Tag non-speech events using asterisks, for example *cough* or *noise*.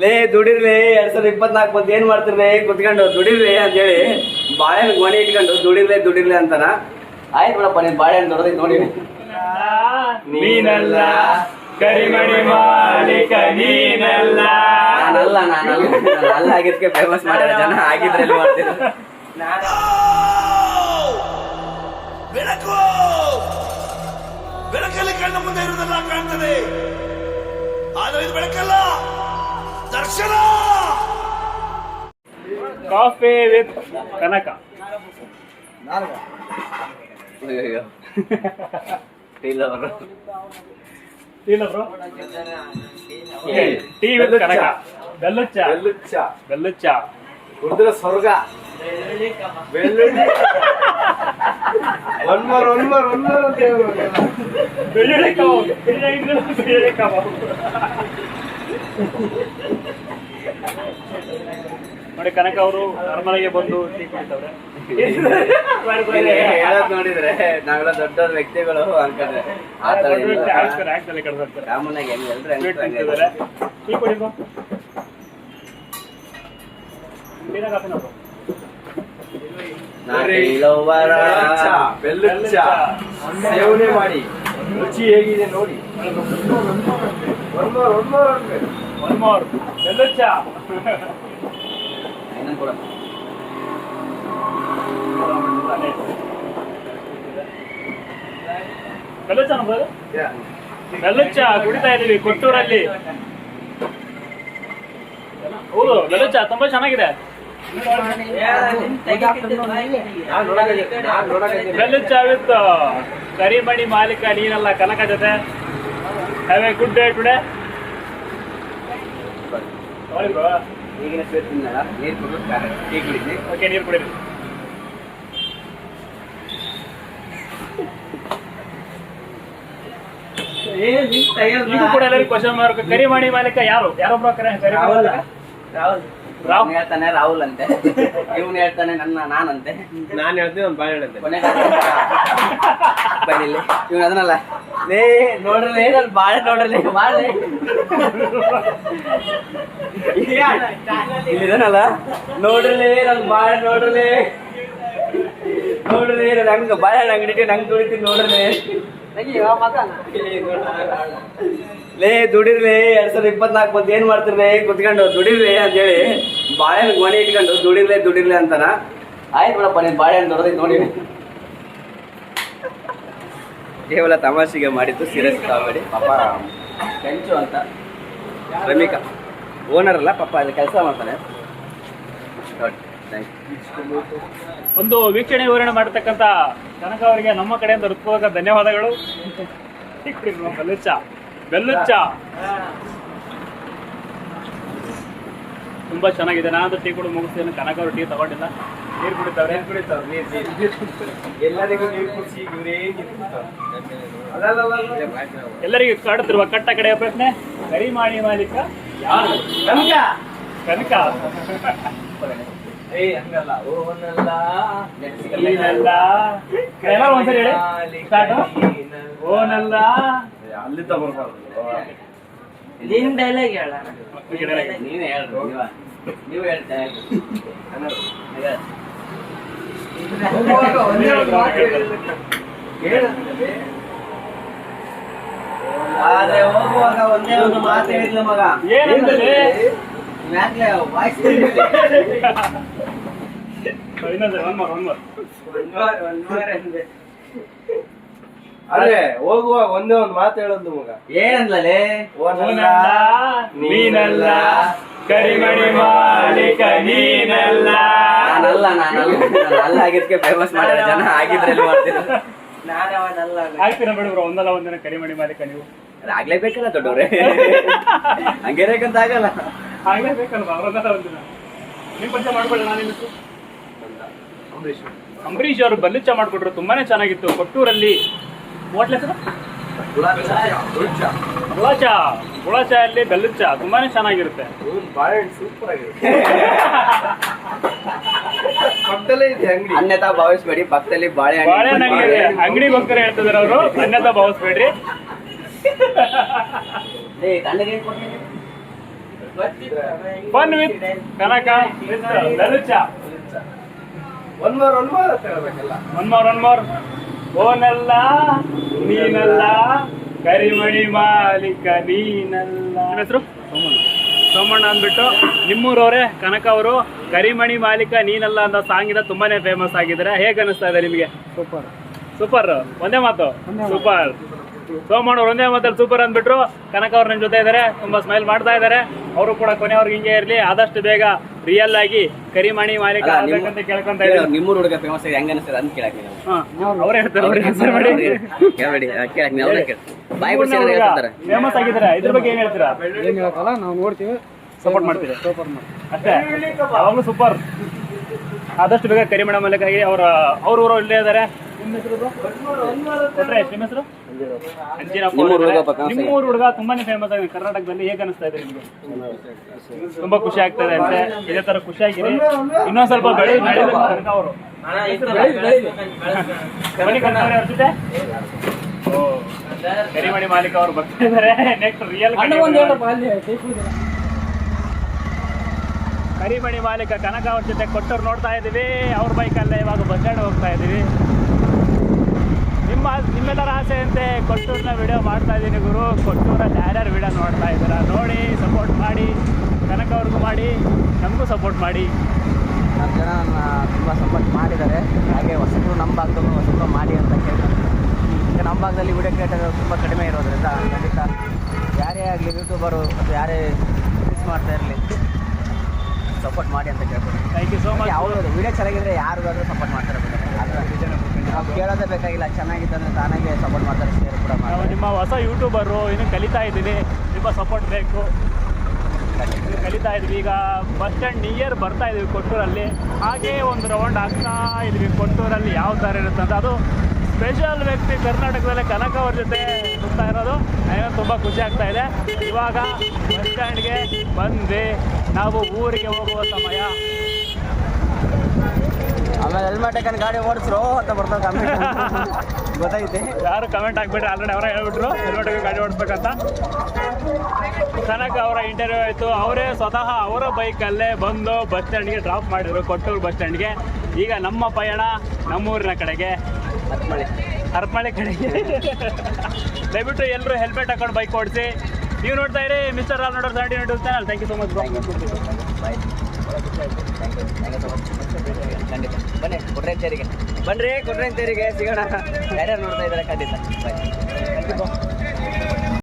ಲೇ ದುಡಿರ್ಲಿ ಎರಡ್ ಸಾವಿರದ ಇಪ್ಪತ್ನಾಲ್ಕು ಬಂದು ಏನ್ ಮಾಡ್ತಿರ್ಲಿ ಕುತ್ಕೊಂಡು ದುಡಿರ್ಲಿ ಅಂತೇಳಿ ಬಾಳೆಹಣ್ಣು ಗೋಣಿ ಇಟ್ಕೊಂಡು ದುಡಿರ್ಲಿ ದುಡಿರ್ಲಿ ಅಂತಾನ. ಆಯ್ತು ಬಿಡಪ್ಪ ನೀನ್ ಬಾಳೆಹಣ್ಣು ದೊಡ್ಡದೈತೆ ನೋಡಿ ನೀನಲ್ಲ ಕರಿಮಣಿ ಮಾಲೀಕ ನೀನಲ್ಲ. ನಾನಲ್ಲ ನಾನಲ್ಲ ನಾನು ಅಲ್ಲ ಆಗಿದ್ಕೆ ಫೇಮಸ್ ಮಾಡ್ಯಾರ ಜನ ಆಗಿದ್ರಲ್ಲಿ ಮಾಡ್ತಿದ್ರು ಬೆಳಕು! ಬೆಳಕಲ್ಲಿ ಕಣ್ಣ ಮುಂದೆ ಇರುವುದೆಲ್ಲ ಕಾಣ್ತದೆ. ಆದರೆ ಇದು ಬೆಳಕಲ್ಲ. ಕಾಫಿ ವಿತ್ ಕನಕ ಅಯ್ಯಯ್ಯೋ. ಇಲ್ಲ ಅವರು ಇಲ್ಲ ಬ್ರೋ ಟೀ ವಿತ್ ಕನಕ ಬೆಲ್ಲುಚ್ಚ ಬೆಲ್ಲುಚ್ಚ ಬೆಲ್ಲುಚ್ಚ ಕುಡಿದ್ರೆ ಸ್ವರ್ಗ ಬೆಳ್ಳುಳ್ಳಿ one more one more one more ಅಂತ ಹೇಳ್ಬೇಕು ಬೆಳ್ಳುಳ್ಳಿ ಕಬಾಬ್ ಬೆಳ್ಳುಳ್ಳಿ ಕಬಾಬ್ ನೋಡಿ ಕನಕ ಅವರು ನರ್ಮಲಾಗಿ ಬಂದು ಟೀ ಕುಡಿತವ್ರೆ. ಹೇಳೋದ್ ನೋಡಿದ್ರೆ ನಾವೆಲ್ಲ ದೊಡ್ಡ ದೊಡ್ಡ ವ್ಯಕ್ತಿಗಳು ಅನ್ಕೊಂಡ್ರೆ ಆ ತರ. ಕಾಮನ್ ಆಗಿ ಹೆಂಗ್ ಎಲ್ರು. ಟೀ ಬೆಲ್ಲುಚ್ಚ. ಸೇವನೆ ಮಾಡಿ. ರುಚಿ ಹೇಗಿದೆ ನೋಡಿ. ಒನ್ ಮೋರ್ ಒನ್ ಮೋರ್ ಅನ್ಬೇಕು One more. ಬೆಲ್ಲುಚ್ಚ. ಇನ್ನೊಂದ್ ಕೂಡ ಬೆಲ್ಲುಚ್ಚ ಕುಡಿತಾ ಇದೀವಿ ಕೊಟ್ಟೂರಲ್ಲಿ ಹೌದು ಬೆಲ್ಲುಚ್ಚ ತುಂಬಾ ಚೆನ್ನಾಗಿದೆ. ನಾನ್ ನಾನ್ ಬೆಲ್ಲುಚ್ಚ ವಿತ್ ಕರಿಮಣಿ ಮಾಲೀಕ ನೀನಲ್ಲ ಕನಕ ಜೊತೆ. Have a good day today ಈಗಿನ ಸ್ವೀಟ್ ತಿನ್ನಲ್ಲ ನೀರ್ ಕುಡಿದು ಟೀ ಕುಡಿದ್ನಿ ಓಕೆ ನೀರು ಕುಡೀರಿ. ಇದು ಕೂಡ ಎಲ್ಲರಿಗೂ ಕ್ವಶನ್ ಮಾರ್ಕ್ ಮಾಡಿ ಮಾಲೀಕ ಯಾರು? ಯಾರೊಬ್ಬ ಕರೆ ಕರಿ ರಾಹುಲ್. ರಾವ್ ಅವ್ನು ಹೇಳ್ತಾನೆ ರಾಹುಲ್ ಅಂತೆ. ಇವನು ಹೇಳ್ತಾನೆ ನನ್ನ ನಾನಂತೆ. ನಾನು ಹೇಳ್ತೀನಿ ಒಂದು ಬಾಳೆ ಹೇಳ್ತೇನೆ ಕೊನೆಗೆ ಬನ್ನಿಲ್ಲಿ ಇವ್ನು ಅದನ್ನಲ್ಲ. ಲೇ ನೋಡ್ರಲೇ ನಾನು ಬಾಳೆ ನೋಡ್ರಲೇ ಬಾಳೆ. ಇಲ್ಲಿದನಲ್ಲ? ನೋಡ್ರಲೇ ನನ್ ಬಾಳೆ ನೋಡ್ರಲೇ. ನೋಡ್ರಲೇ ನಾನು ಹಂಗ ಬಾಳೆ ಅಂಗಡಿ ನಂಗೆ ದುಡಿತೀನಿ ನೋಡ್ರಲೇ. ಲೇ ದುಡಿರ್ಲಿ ಎರಡ್ ಸಾವಿರದ ಇಪ್ಪತ್ನಾಲ್ಕು ಬಂದು ಏನ್ ಮಾಡ್ತಿರ್ಲಿ? ಕುತ್ಕೊಂಡು ದುಡಿರ್ಲಿ ಅಂತೇಳಿ ಬಾಳೆಹಣ್ಣು ಮಣಿ ಇಟ್ಕೊಂಡು ದುಡಿರ್ಲಿ ದುಡಿರ್ಲಿ ಅಂತಾನ. ಆಯ್ತು ಬಿಡಪ್ಪ ನೀನ್ ಬಾಳೆಹಣ್ಣು ದೊಡ್ಡದೈತೆ ನೋಡಿ ಕೇವಲ ತಮಾಷೆಗೆ ಮಾಡಿದ್ದು ಸೀರಿಯಸ್ ಕಾಮಿಡಿ. ಪಾಪ ಕೆಂಚು ಅಂತ. ರಮಿಕಾ ಓನರ್ ಅಲ್ಲ, ಪಾಪ ಅಲ್ಲಿ ಕೆಲಸ ಮಾಡ್ತಾನೆ. ಒಂದು ವೀಕ್ಷಣೆ ವಿವರಣೆ ಮಾಡತಕ್ಕಂತ ಕನಕ ಅವರಿಗೆ ನಮ್ಮ ಕಡೆಯಿಂದ ಹೃತ್ಪೂರ್ವಕ ಧನ್ಯವಾದಗಳು. ಬೆಲ್ಲುಚ್ಚ. ಬೆಲ್ಲುಚ್ಚ ತುಂಬಾ ಚೆನ್ನಾಗಿದೆ. ನಾನು ಟೀ ಕೂಡ ಮುಗಿಸ್ತೇನೆ. ಕನಕ ಅವರು ಟೀ ತಗೊಂಡಿಲ್ಲ. ನೀರು ಕುಡಿತಾವ್ರೆ? ಕುಡಿತಾವ್ ನೀರ್ ನೀರು. ಎಲ್ಲರಿಗೂ ನೀರು ಕುಡಿಸಿ ಇವರೇ ನೀರು ಅಲ್ಲ ಎಲ್ಲರಿಗೂ ಕಾಡುತ್ತಿರುವ ಕಟ್ಟ ಕಡೆಯ ಪ್ರಶ್ನೆ ಕರಿಮಾಣಿ ಮಾಲೀಕ. ಯಾರು? ಕನಕ. ಕನಕ. ಏ ಹಂಗಲ್ಲ. ಓನಲ್ಲ. ನೀನಲ್ಲ. ಎಲ್ಲರೂ ಒಂದ್ಸರಿ ಹೇಳಿ? ಸ್ಟಾರ್ಟ್ ಓನಲ್ಲ. ಅಲ್ಲಿ ತಗೊಳ್ಬಾರ್ದು ನಿನ್ ಡೈಲಾಗ್ ಹೇಳ ನೀವೇ ಹೇಳ್ರಿ ನೀವ. ನೀವು ಹೇಳ್ತಾ ಆದ್ರೆ ಹೋಗುವಾಗ ಒಂದೇ ಒಂದು ಮಾತು ಹೇಳಿದ್ಲು ಮಗ. ಏನಂದ್ರೆ ಮ್ಯಾಗ್ಲೆ ವಾಯ್ಸ್ ಅದೇ. ಹೋಗುವಾಗ ಒಂದೇ ಒಂದು ಮಾತು ಹೇಳೋದು ಮಗ. ಏನಂದ್ಲೇ ನೀನಲ್ಲ ಕರಿಮಣಿ ಮಾಲೀಕ ನೀನಲ್ಲ. ನಾನಲ್ಲ ನಾನಲ್ಲ. ನಾನು ಅಲ್ಲ ಆಗಿದ್ಕೆ ಫೇಮಸ್ ಮಾಡಿದ್ರೆ ಜನ ಆಗಿದ್ರಲ್ಲಿ ನಾನು ಆಗ್ತೀರಾ ಬಿಡು ಬ್ರೋ ಒಂದಲ್ಲ ಒಂದಿನ ಕರಿಮಣಿ ಮಾಲೀಕ ನೀವು. ಆಗ್ಲೇಬೇಕಲ್ಲ ದೊಡ್ಡವ್ರೆ. ಹಂಗಿರಕಂತ ಆಗಲ್ಲ. ಆಗ್ಲೇಬೇಕಲ್ವಾ ಅವರೊಂದಲ್ಲ ಒಂದಿನ. ನೀವು ಪರಿಚಯ ಮಾಡ್ಕೊಳ್ಳಿ ನಾನು ನಿಮ್ಗೆ ಅಂಬರೀಶ್ ಅವರು ಬಲ್ಲಿಚ್ಚ ಮಾಡ್ಕೊಟ್ರು ತುಂಬಾನೇ ಚೆನ್ನಾಗಿತ್ತು. ಕೊಟ್ಟೂರಲ್ಲಿ ಹೋಟ್ಲ್ ಗುಳಾಚ ಗುಳಾಚ ಅಲ್ಲಿ ಬೆಲ್ಲುಚ್ಚ ತುಂಬಾನೇ ಚೆನ್ನಾಗಿರುತ್ತೆ. ಸೂಪರ್ ಆಗಿದೆ *laughs* ಪಕ್ಕದಲ್ಲೇ ಇದೆ ಅಂಗಡಿ. ಅನ್ಯತಾ ಭಾವಿಸ್ಬೇಡಿ ಪಕ್ಕದಲ್ಲಿ ಬಾಳೆ ಬಾಳೆಹಣ್ಣು ಅಂಗಡಿ ಅಂಗಡಿಗೋಸ್ಕರ ಹೇಳ್ತಿದಾರೆ ಅವರು. ಅನ್ಯತಾ ಭಾವಿಸ್ಬೇಡ್ರಿ? ಫನ್ ವಿತ್ ಕನಕ ವಿತ್ ಲಲಿಚ ಒನ್ ಮೋರ್ ಒನ್ ಮೋರ್ ಅಂತ ಹೇಳ್ಬೇಕಲ್ಲ. ಒನ್ ಮೋರ್ ಒನ್ ಮೋರ್ ಓನಲ್ಲ ನೀನಲ್ಲ ಕರಿಮಣಿ ಮಾಲೀಕ ನೀನಲ್ಲ. ನಿಮ್ಮ ಹೆಸರು? ಸೋಮಣ್ಣ ಅಂದ್ಬಿಟ್ಟು ನಿಮ್ಮೂರವರೇ ಕನಕ ಅವರು. ಕರಿಮಣಿ ಮಾಲೀಕ ನೀನಲ್ಲ ಅಂತ ಸಾಂಗಿಂದ ತುಂಬಾನೇ ಫೇಮಸ್ ಆಗಿದ್ರೆ ಹೇಗ ಅನಿಸ್ತಾ ಇದೆ ನಿಮಗೆ? ಸೂಪರ್ ಸೂಪರ್ ಒಂದೇ ಮಾತು. ಸೂಪರ್ ಸೋಮಣ್ಣ ಅವ್ರು ಒಂದೇ ಮಾತಲ್ಲಿ ಸೂಪರ್ ಅಂದ್ಬಿಟ್ರು. ಕನಕ ಅವ್ರ ನಿಮ್ ಜೊತೆ ಇದ್ದಾರೆ ತುಂಬಾ ಸ್ಮೈಲ್ ಮಾಡ್ತಾ ಇದ್ದಾರೆ ಅವರು ಕೂಡ ಕೊನೆಯವ್ರಿಗೆ ಹಿಂಗೆ ಇರಲಿ. ಆದಷ್ಟು ಬೇಗ ರಿಯಲ್ ಆಗಿ ಕರಿಮಣಿ ಮಾಲೀಕ ಆಗ್ಬೇಕಂತ ನಿಮ್ಮ- ಕೇಳ್ಕೊಂತ ಇದ್ದಾರೆ ನಿಮ್ಮೂರ್ ಹುಡುಗ ಫೇಮಸ್ ಆಗಿ ಹೆಂಗ ಅನಿಸ್ತದೆ ಅಂತ ಕೇಳಕ್ಕೆ ನೀವು. ಹಾ ಅವ್ರೇ ಹೇಳ್ತಾರೆ ಆನ್ಸರ್ ಮಾಡಿ ಕೇಳಬೇಡಿ. ಬಾಯಿ ಫೇಮಸ್ ಆಗಿದ್ದಾರೆ? ಇದ್ರ ಬಗ್ಗೆ ಏನ್ ಹೇಳ್ತೀರಾ? ಏನ್ ಹೇಳಕ್ಕಲ್ಲ ನಾವು ನೋಡ್ತೀವಿ. ಸಪೋರ್ಟ್ ಮಾಡ್ತೀರಿ? ಅಷ್ಟೇ. ಯಾವಾಗಲೂ ಸೂಪರ್ ಆದಷ್ಟು ಬೇಗ ಕರಿಮಣ ಮಲಕಾಗಿ ಅವರ ಅವ್ರ ಊರು ಇಲ್ಲೇ ಇದ್ದಾರೆ ನಿಮ್ಮ ಹೆಸರು? ಕೊಟ್ರೆ ನಿಮ್ಮ ಹೆಸರು ನಿಮ್ಮ ಅವ್ರು ಹುಡುಗ ಆಗಿದೆ. ತುಂಬಾನೇ ಫೇಮಸ್ ಆಗಿದೆ ಕರ್ನಾಟಕದಲ್ಲಿ ಹೇಗೆ ಅನಿಸ್ತಾ ಇದೆ ನಿಮ್ಗೆ? ತುಂಬಾ ಖುಷಿ ಆಗ್ತದೆ ಅಂತೆ. ಇದೇ ತರ ಖುಷಿಯಾಗಿರಿ ಇನ್ನೊಂದ್ ಸ್ವಲ್ಪ ಬೆಳೆ ಅವರು. ಬನ್ನಿ ಜೊತೆ. ಕರಿಮಣಿ ಮಾಲೀಕ ಅವ್ರು ಬರ್ತಾ ಇದ್ದಾರೆ ನೆಕ್ಸ್ಟ್ ರಿಯಲ್ ಕರಿಮಣಿ ಮಾಲೀಕ ಕನಕ ಅವ್ರ ಜೊತೆ ಕೊಟ್ಟರು ನೋಡ್ತಾ ಇದ್ದೀವಿ. ಅವ್ರ ಬೈಕಲ್ಲೇ ಇವಾಗ ಬಸ್ ಹೋಗ್ತಾ ಇದ್ದೀವಿ. ನಿಮ್ಮ ನಿಮ್ಮೆಲ್ಲರ ಆಸೆಯಂತೆ ಕೊಟ್ಟೂರ್ನ ವಿಡಿಯೋ ಮಾಡ್ತಾ ಇದ್ದೀನಿ ಗುರು. ಕೊಟ್ಟೂರಲ್ಲಿ ಯಾರ್ಯಾರು ವಿಡಿಯೋ ನೋಡ್ತಾ ಇದ್ದೀರಾ ನೋಡಿ ಸಪೋರ್ಟ್ ಮಾಡಿ ಕನಕ ಅವ್ರಿಗೂ ಮಾಡಿ, ನಮಗೂ ಸಪೋರ್ಟ್ ಮಾಡಿ. ನಮ್ಮ ಜನ ತುಂಬ ಸಪೋರ್ಟ್ ಮಾಡಿದ್ದಾರೆ. ಹಾಗೆ ಹೊಸಬ್ರು ನಮ್ಮ ಭಾಗದಲ್ಲೂ ಹೊಸಬ್ರು ಮಾಡಿ ಅಂತ ಕೇಳ್ತಾರೆ. ಈಗ ನಮ್ಮ ಭಾಗದಲ್ಲಿ ವಿಡಿಯೋ ಕ್ರಿಯೇಟರ್ ತುಂಬ ಕಡಿಮೆ ಇರೋದ್ರಿಂದ ಖಂಡಿತ ಯಾರೇ ಆಗಲಿ ಯೂಟ್ಯೂಬರು ಅಥವಾ ಯಾರೇ ಮಿಸ್ ಮಾಡ್ತಾ ಇರಲಿ ಸಪೋರ್ಟ್ ಮಾಡಿ ಅಂತ ಕೇಳ್ಬೋದು thank you so much video ಚೆನ್ನಾಗಿದ್ರೆ ಯಾರಿಗಾದ್ರೂ ಸಪೋರ್ಟ್ ಮಾಡ್ತಾರೆ ನಾವು ಕೇಳೋದೇ ಬೇಕಾಗಿಲ್ಲ ಚೆನ್ನಾಗಿತ್ತಂದ್ರೆ ತಾನಾಗೆ ಸಪೋರ್ಟ್ ಮಾಡ್ತಾರೆ ಶೇರ್ ಕೂಡ ಮಾಡ್ತಾರೆ. ನಿಮ್ಮ ಹೊಸ ಯೂಟ್ಯೂಬರು ಇನ್ನು ಕಲಿತಾ ಇದ್ದೀವಿ ನಿಮ್ಮ ಸಪೋರ್ಟ್ ಬೇಕು. ಕಲಿತಾ ಇದ್ವಿ ಈಗ ಬಸ್ ಸ್ಟ್ಯಾಂಡ್ ನಿಯರ್ ಬರ್ತಾ ಇದೀವಿ ಕೊಟ್ಟೂರಲ್ಲಿ. ಹಾಗೆ ಒಂದು ರೌಂಡ್ ಆಗ್ತಾ ಇದ್ವಿ ಕೊಟ್ಟೂರಲ್ಲಿ ಯಾವ ಥರ ಇರುತ್ತೆ ಅಂತ ಅದು ಸ್ಪೆಷಲ್ ವ್ಯಕ್ತಿ ಕರ್ನಾಟಕದಲ್ಲೇ ಕನಕ ಅವ್ರ ಜೊತೆ ಸುತ್ತಾ ಇರೋದು. ನನಗೆ ತುಂಬ ಖುಷಿ ಆಗ್ತಾ ಇದೆ. ಇವಾಗ ಬಸ್ ಸ್ಟ್ಯಾಂಡ್ಗೆ ಬಂದು ನಾವು ಊರಿಗೆ ಹೋಗುವ ಸಮಯ. ಆಮೇಲೆ ಹೆಲ್ಮೆಟ್ ಹಾಕೊಂಡು ಗಾಡಿ ಓಡಿಸ್ರು ಅಂತ ಬರ್ತಾವೆ ಕಮೆಂಟ್ ಗೊತ್ತೈತೆ ಯಾರು ಕಮೆಂಟ್ ಹಾಕ್ಬಿಟ್ರೆ ಆಲ್ರೆಡಿ ಅವರೇ ಹೇಳ್ಬಿಟ್ರು ಹೆಲ್ಮೆಟ್ಗೆ ಗಾಡಿ ಓಡಿಸ್ಬೇಕಂತ. ಕನಕ ಅವರ ಇಂಟರ್ವ್ಯೂ ಆಯಿತು. ಅವರೇ ಸ್ವತಃ ಅವರ ಬೈಕಲ್ಲೇ ಬಂದು ಬಸ್ ಸ್ಟ್ಯಾಂಡ್ಗೆ ಡ್ರಾಪ್ ಮಾಡಿದ್ರು ಕೊಟ್ಟೂರು ಬಸ್ ಸ್ಟ್ಯಾಂಡ್ಗೆ. ಈಗ ನಮ್ಮ ಪಯಣ ನಮ್ಮೂರಿನ ಕಡೆಗೆ. ಹತ್ಮಳಿ ಕಡೆ. ದಯವಿಟ್ಟು ಎಲ್ಲರೂ ಹೆಲ್ಮೆಟ್ ಹಾಕೊಂಡು ಬೈಕ್ ಓಡಿಸಿ. ನೀವು ನೋಡ್ತಾ ಇರಿ ಮಿಸ್ಟರ್ ರಾಲ್ ನೋಡೋರು ಗಾಡಿ ನೋಡಿ ಅಲ್ಲಿ ಥ್ಯಾಂಕ್ ಯು ಸೊ ಮಚ್ ಖಂಡಿತ ಬನ್ನಿ ಕೊಡ್ರೆ ತೆರಿಗೆ ಬನ್ರಿ ಕೊಡ್ರೆ ತೆರಿಗೆ ಸಿಗೋಣ. ಯಾರ್ಯಾರು ನೋಡ್ತಾ ಇದ್ದಾರೆ ಖಂಡಿತ. ಬಾಯ್